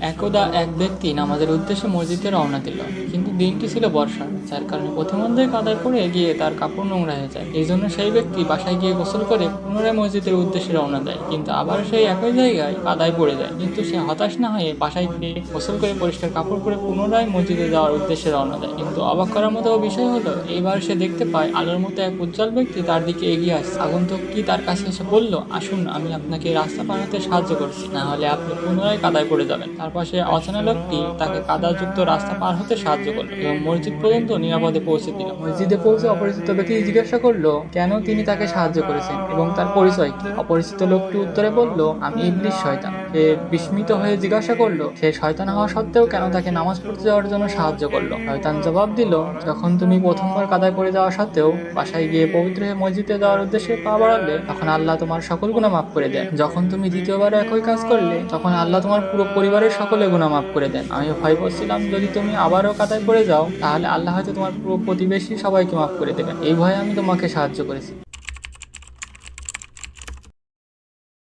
একদা এক ব্যক্তি নামাজের উদ্দেশ্যে মসজিদে রওনা দিল। কিন্তু দিনটি ছিল বর্ষার যার কারণে প্রতিমধ্যে কাদায় পড়ে গিয়ে তার কাপড় নোংরা হয়ে যায়। এই জন্য সেই ব্যক্তি বাসায় গিয়ে গোসল করে পুনরায় মসজিদের উদ্দেশ্যে রওনা দেয়, কিন্তু আবার সেই একই জায়গায় কাদায় পড়ে যায়। কিন্তু সে হতাশ না হয়ে বাসায় গিয়ে গোসল করে পরিষ্কার কাপড় পরে পুনরায় মসজিদে যাওয়ার উদ্দেশ্যে রওনা দেয়। কিন্তু অবাক করার মতো বিষয় হলো, এইবার সে দেখতে পায় আলোর মতো এক উজ্জ্বল ব্যক্তি তার দিকে এগিয়ে আসছে। আগন্তুক কি তার কাছে এসে বলল, আসুন, আমি আপনাকে রাস্তা পার হতে সাহায্য করছি, না হলে আপনি পুনরায় কাদায় পড়ে যাবেন। তারপর সে অচেনা লোকটি তাকে কাদাযুক্ত রাস্তা পার হতে সাহায্য করল। মসজিদ পর্যন্ত নিরাপদে পৌঁছে দিল। মসজিদে পৌঁছে অপরিচিত ব্যক্তি জিজ্ঞাসা করল, কেন তিনি তাকে সাহায্য করেছেন? এবং তার পরিচয় কি? অপরিচিত লোকটি উত্তরে বলল, আমি ইবলিশ শয়তান। বিস্মিত হয়ে জিজ্ঞাসা করল, সে শয়তান হওয়া সত্ত্বেও কেন তাকে নামাজ পড়তে যাওয়ার জন্য সাহায্য করল? শয়তান জবাব দিল, যখন তুমি প্রথমবার কাদায় পড়ে যাওয়া সত্ত্বেও বাসায় গিয়ে পবিত্র হয়ে মসজিদে যাওয়ার উদ্দেশ্যে পা বাড়ালে, তখন আল্লাহ তোমার সকল গুণা মাফ করে দেন। যখন তুমি দ্বিতীয়বার একই কাজ করলে, তখন আল্লাহ তোমার পুরো পরিবারের সকলে গুণা মাফ করে দেন। আমি ভয় করছিলাম, যদি তুমি আবারও কাদায় পড়ে যাও, তাহলে আল্লাহ হয়তো তোমার পুরো প্রতিবেশী সবাইকে মাফ করে দেবেন। এই ভয়ে আমি তোমাকে সাহায্য করেছি।